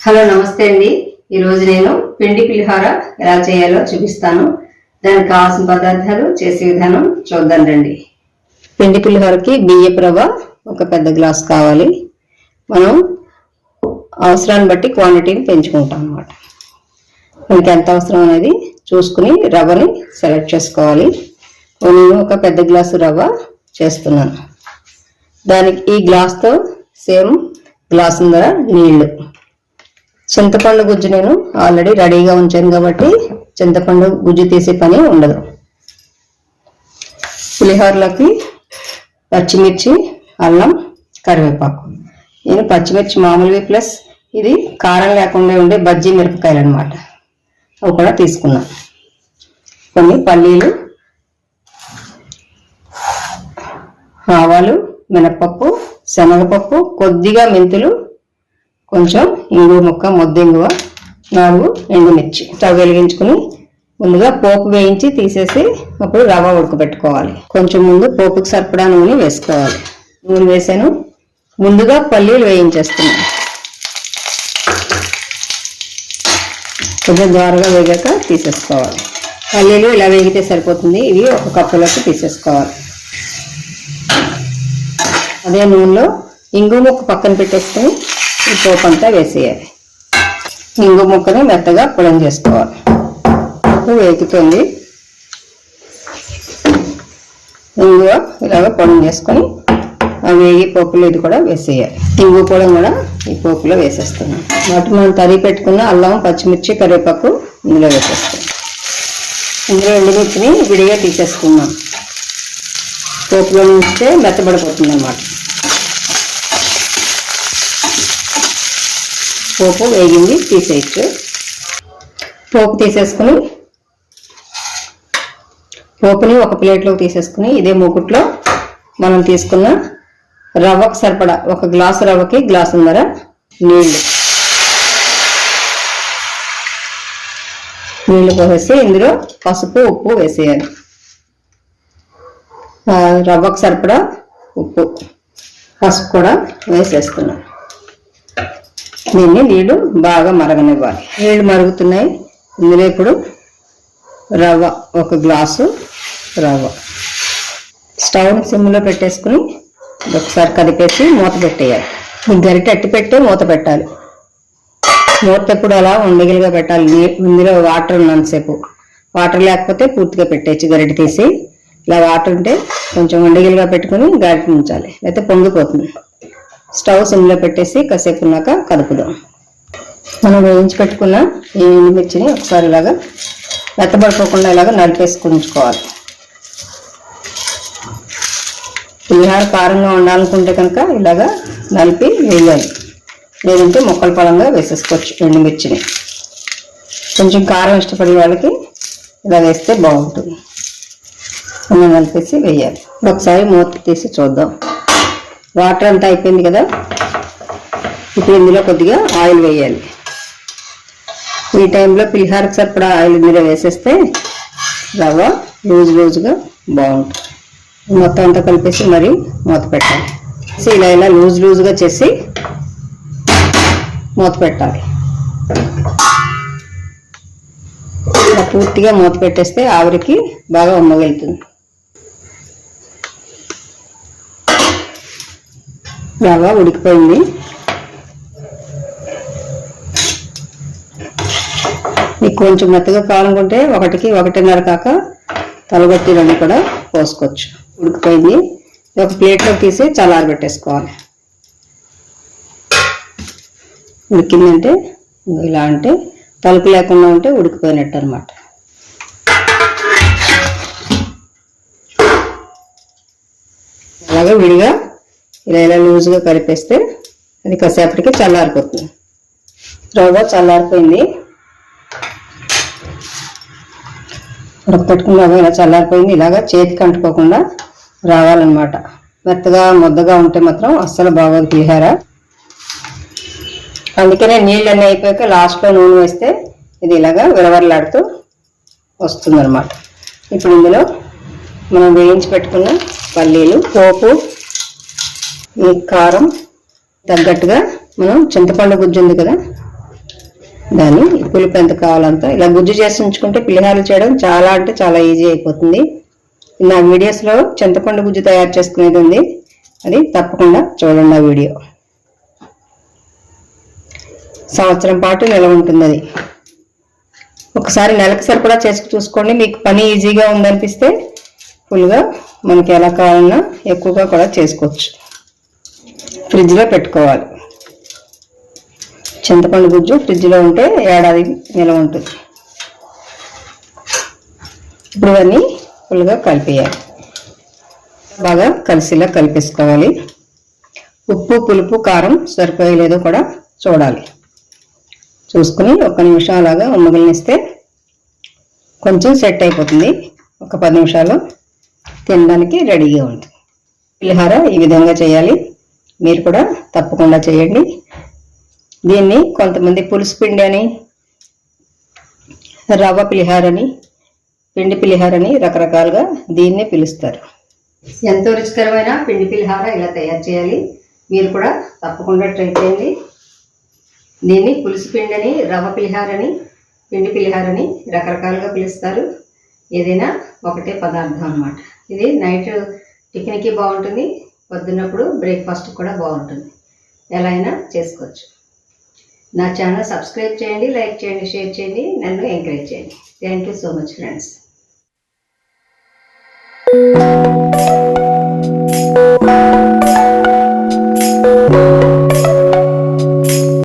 Hello నమస్తే అండి. ఈరోజు నేను పిండి పులిహార ఎలా చేయాలో చూపిస్తాను. దానికి కావాల్సిన పదార్థాలు చేసే విధానం చూద్దాం రండి. పిండి పులిహోరకి బియ్యపు రవ్వ ఒక పెద్ద గ్లాస్ కావాలి. మనం అవసరాన్ని బట్టి క్వాంటిటీని పెంచుకుంటాం అన్నమాట. మనకి ఎంత అవసరం అనేది చూసుకుని రవ్వని సెలెక్ట్ చేసుకోవాలి. నేను ఒక పెద్ద గ్లాసు రవ్వ చేస్తున్నాను. దానికి ఈ గ్లాస్తో సేమ్ గ్లాసు ధర నీళ్ళు. చింతపండు గుజ్జు నేను ఆల్రెడీ రెడీగా ఉంచాను కాబట్టి చింతపండు గుజ్జు తీసే పని ఉండదు. పులిహోరలోకి పచ్చిమిర్చి అల్లం కరివేపాకు. నేను పచ్చిమిర్చి మామూలువి ప్లస్ ఇది కారం లేకుండా ఉండే బజ్జీ మిరపకాయలు అనమాట అవి కూడా తీసుకున్నాం. కొన్ని పల్లీలు ఆవాలు మినపప్పు శనగపప్పు కొద్దిగా మెంతులు కొంచెం ఇంగువ ముక్క ముద్ద నాలుగు ఎండుమిర్చి. స్టవ్ వెలిగించుకుని ముందుగా పోపు వేయించి తీసేసి అప్పుడు రవ్వ ఉడకబెట్టుకోవాలి. కొంచెం ముందు పోపుకి సరిపడా నూనె వేసుకోవాలి. నూనె వేసాను. ముందుగా పల్లీలు వేయించేస్తున్నాను కొంచెం ద్వారగా వేగాక తీసేసుకోవాలి. పల్లీలు ఇలా వేగితే సరిపోతుంది. ఇవి ఒక కప్పులోకి తీసేసుకోవాలి. అదే నూనెలో ఇంగు ముక్క పక్కన పెట్టేసుకుని ఈ పోపు అంతా వేసేయాలి. ఇంగు ముక్కని మెత్తగా పొలం చేసుకోవాలి. పోపు వేగుతుంది ఇంగువ ఇలాగ పొలం చేసుకొని ఆ వేగి పోపులో ఇది కూడా వేసేయాలి. ఇంగు పొలం కూడా ఈ పోపులో వేసేస్తున్నాం. వాటి మనం తరిగి పెట్టుకున్న అల్లం పచ్చిమిర్చి కరివేపాకు ఇందులో వేసేస్తాం ఇందులో ఎండుమిర్చిని విడిగా తీసేసుకున్నాం పోపులో ఉంచితే మెత్తబడిపోతుంది అన్నమాట పోపు వేగింది తీసేయచ్చు. పోపు తీసేసుకుని పోపుని ఒక ప్లేట్లోకి తీసేసుకుని ఇదే మూకుట్లో మనం తీసుకున్న రవ్వకు సరిపడా ఒక గ్లాసు రవ్వకి గ్లాసు ఉన్నర నీళ్ళు నీళ్ళు పోసేసి ఇందులో పసుపు ఉప్పు వేసేయాలి. రవ్వకు సరిపడా ఉప్పు పసుపు కూడా వేసేస్తున్నాం. దీన్ని నీళ్ళు బాగా మరగనివ్వాలి. నీళ్ళు మరుగుతున్నాయి. ఇందులో ఇప్పుడు రవ్వ ఒక గ్లాసు రవ్వ. స్టవ్ సిమ్లో పెట్టేసుకుని ఒకసారి కదిపేసి మూత పెట్టేయాలి. గరిటె అట్టి పెట్టి మూత పెట్టాలి. మూత ఎప్పుడు అలా ఉండగిలిగా పెట్టాలి. ఇందులో వాటర్ ఉన్నంతసేపు. వాటర్ లేకపోతే పూర్తిగా పెట్టేయచ్చు. గరిటె తీసి. ఇలా వాటర్ ఉంటే కొంచెం ఉండగిలిగా పెట్టుకుని గరిటె ఉంచాలి లేకపోతే పొంగిపోతుంది. స్టవ్ సిమ్లో పెట్టేసి కాసేపు ఉన్నాక కదుపుదాం మనం వేయించి పెట్టుకున్న ఈ ఎండుమిర్చిని ఒకసారి ఇలాగా మెత్తబడిపోకుండా ఇలాగ నలిపేసుకుని ఉంచుకోవాలి. పులిహార కారంగా ఉండాలనుకుంటే కనుక ఇలాగా నలిపి వేయాలి. లేదంటే మొక్కల పొలంగా వేసేసుకోవచ్చు ఎండుమిర్చిని కొంచెం కారం ఇష్టపడే వాళ్ళకి ఇలా వేస్తే బాగుంటుంది. అన్నీ నలిపేసి వేయాలి. ఒకసారి మూత తీసి చూద్దాం. వాటర్ అంతా అయిపోయింది కదా? ఇప్పుడు ఇందులో కొద్దిగా ఆయిల్ వేయాలి. ఈ టైంలో పులిహారకు సరిపడా ఆయిల్ ఇందులో వేసేస్తే రవ్వ లూజ్ లూజ్గా బాగుంటుంది. మొత్తం అంతా కలిపేసి మరి మూత పెట్టాలి. సో ఇలా ఇలా లూజ్ లూజ్గా చేసి మూత పెట్టాలి. ఇలా పూర్తిగా మూత పెట్టేస్తే ఆవిరికి బాగా ఉమ్మగలుగుతుంది. బాగా ఉడికిపోయింది. మీకు కొంచెం మెత్తగా కావాలనుకుంటే ఒకటికి ఒకటిన్నర కాక తలగొట్టి రెండు కూడా పోసుకోవచ్చు. ఉడికిపోయింది. ఒక ప్లేట్లో తీసి చల్లారబెట్టేసుకోవాలి ఉడికిందంటే ఇలా అంటే తలుపు లేకుండా ఉంటే ఉడికిపోయినట్టు అనమాట అలాగే విడిగా ఇలా ఇలా లూజ్గా కలిపేస్తే అది కాసేపటికి చల్లారిపోతుంది. రవ్వ చల్లారిపోయింది. ఉడకపెట్టుకున్న రవ్వ ఇలా చల్లారిపోయింది. ఇలాగా చేతికి అంటుకోకుండా రావాలన్నమాట. మెత్తగా ముద్దగా ఉంటే మాత్రం అస్సలు బాగోదు పులిహార. అందుకనే నీళ్ళన్నీ అయిపోయాక లాస్ట్లో నూనె వేస్తే ఇది ఇలాగా విరవరలాడుతూ వస్తుందన్నమాట. ఇప్పుడు ఇందులో మనం వేయించి పెట్టుకున్న పల్లీలు పోపు ఈ కారం తగ్గట్టుగా మనం చింతపండు గుజ్జు ఉంది కదా దాన్ని పులుపు ఎంత కావాలంత ఇలా గుజ్జు చేసి ఉంచుకుంటే పులిహారలు చేయడం చాలా అంటే చాలా ఈజీ అయిపోతుంది. నా వీడియోస్లో చింతపండు గుజ్జు తయారు చేసుకునేది ఉంది. అది తప్పకుండా చూడండి ఆ వీడియో. సంవత్సరం పాటు నిలవ ఉంటుంది అది. ఒకసారి నెలకు సరిపడా చేసి చూసుకోండి. మీకు పని ఈజీగా ఉందనిపిస్తే ఫుల్గా మనకి ఎలా కావాలన్నా ఎక్కువగా కూడా చేసుకోవచ్చు. ఫ్రిడ్జ్లో పెట్టుకోవాలి. చింతపండు గుజ్జు ఫ్రిడ్జ్లో ఉంటే ఏడాది నిలవ ఉంటుంది. ఇప్పుడు ఇవన్నీ ఫుల్గా కలిపేయాలి. బాగా కలిసిలా కలిపేసుకోవాలి. ఉప్పు పులుపు కారం సరిపోయలేదో కూడా చూడాలి. చూసుకుని ఒక నిమిషం అలాగా ఉమ్మగలినిస్తే కొంచెం సెట్ అయిపోతుంది. ఒక పది నిమిషాలు తినడానికి రెడీగా ఉంటుంది. పులిహార ఈ విధంగా చేయాలి. మీరు కూడా తప్పకుండా చేయండి. దీన్ని కొంతమంది పులుసు పిండి అని రవ్వ పులిహారని పిండి పులిహారని రకరకాలుగా దీన్నే పిలుస్తారు. ఎంతో రుచికరమైన పిండి పులిహార ఇలా తయారు చేయాలి. మీరు కూడా తప్పకుండా ట్రై చేయండి. దీన్ని పులుసు పిండి అని రవ్వ పులిహారని పిండి పులిహారని రకరకాలుగా పిలుస్తారు. ఏదైనా ఒకటే పదార్థం అన్నమాట. ఇది నైట్ టిఫిన్కి బాగుంటుంది. పొద్దున్నప్పుడు బ్రేక్ఫాస్ట్ కూడా బాగుంటుంది. ఎలా అయినా చేసుకోవచ్చు. నా ఛానల్ సబ్స్క్రైబ్ చేయండి లైక్ చేయండి షేర్ చేయండి నన్ను ఎంకరేజ్ చేయండి. Thank you so much friends